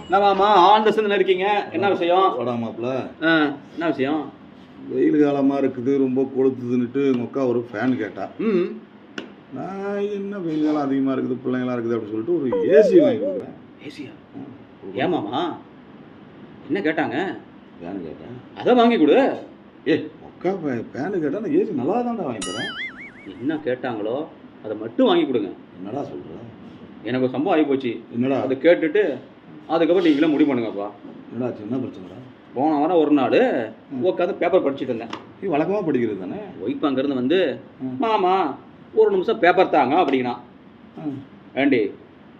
என்னவாமா ஆழ்ந்த சிந்தனை இருக்கீங்க? என்ன விஷயம்? ஆ, என்ன விஷயம்? வெயில் காலமாக இருக்குது ரொம்ப கொளுத்துதுன்னுட்டு அக்கா ஒரு ஃபேன் கேட்டா. ம். நான் என்ன வெயில் காலம் அதிகமாக இருக்குது பிள்ளைங்களாம் இருக்குது அப்படின்னு சொல்லிட்டு ஒரு ஏசி வாங்கி கொடுக்குறேன் ஏசியா ஏமாமா? என்ன கேட்டாங்க? ஃபேன் கேட்டேன். அதை வாங்கி கொடு. ஏ அக்கா ஃபேனு கேட்டால் நான் ஏசி நல்லா தான்டா வாங்கி தரேன். என்ன கேட்டாங்களோ? அதை மட்டும் வாங்கி கொடுங்க. என்னடா சொல்கிற எனக்கு ஒரு சம்பவம் ஆகி போச்சு. என்னடா? அதை கேட்டுட்டு அதுக்கப்புறம் நீங்களே முடிவு பண்ணுங்கப்பா. என்னடா சின்ன பிரச்சனைடா? போன வாரம் ஒரு நாள் உட்காந்து பேப்பர் படிச்சுட்டு இருந்தேன். நீ வழக்கமாக படிக்கிறது தானே? ஒய்ஃப் அங்கேருந்து வந்து ம். மாமா ஒரு நிமிஷம் பேப்பர் தாங்க அப்படின்னா. ம். ஏண்டி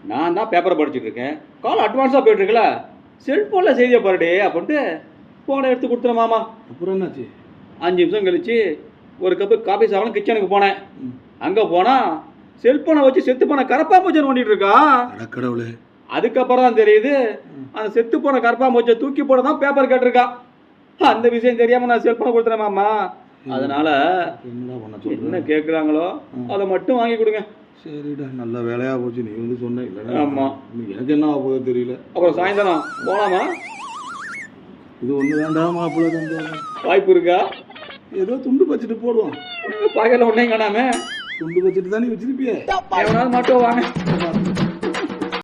நான் தான் பேப்பரை படிச்சுட்டு இருக்கேன். கால் அட்வான்ஸாக போயிட்டு செல்ஃபோனில் செய்தியை பாருடி அப்படின்ட்டு ஃபோனை எடுத்து கொடுத்துறேன் மாமா. அப்புறம் என்னாச்சு? அஞ்சு நிமிஷம் கழிச்சு ஒரு கப்பு காபி சாப்பிட கிச்சனுக்கு போனேன். ம். அங்கே போனால் செல்ஃபோனை வச்சு செத்து போன கரப்பா பூச்சை நோண்டிட்டு இருக்கான் அடக்கடவுளே அதுக்கப்புறம் தான் தெரியுது அந்த செத்து போன கரப்பா பூச்சை தூக்கி போட தான் பேப்பர் கேட்டிருக்கான் அந்த விஷயம் தெரியாம நான் செல்ஃபோனை கொடுத்துறேன் மாமா. அதனால என்ன கேட்குறாங்களோ. அதை மட்டும் வாங்கி கொடுங்க. சரிடா நல்ல வேலையா போச்சு. நீ வந்து சொன்ன இல்லைன்னா ஆமா. எனக்கு என்ன போகுது தெரியல. அப்புறம் சாயந்தரம் போலாமா? இது ஒன்று வேண்டாம் தந்தாங்க வாய்ப்பு இருக்கா? ஏதோ துண்டு பச்சிட்டு போடுவோம் பகல ஒன்றையும் காணாம? துண்டு வச்சுட்டு தானே வச்சிருப்பியே? எவனாவது மாட்டோம் வாங்க.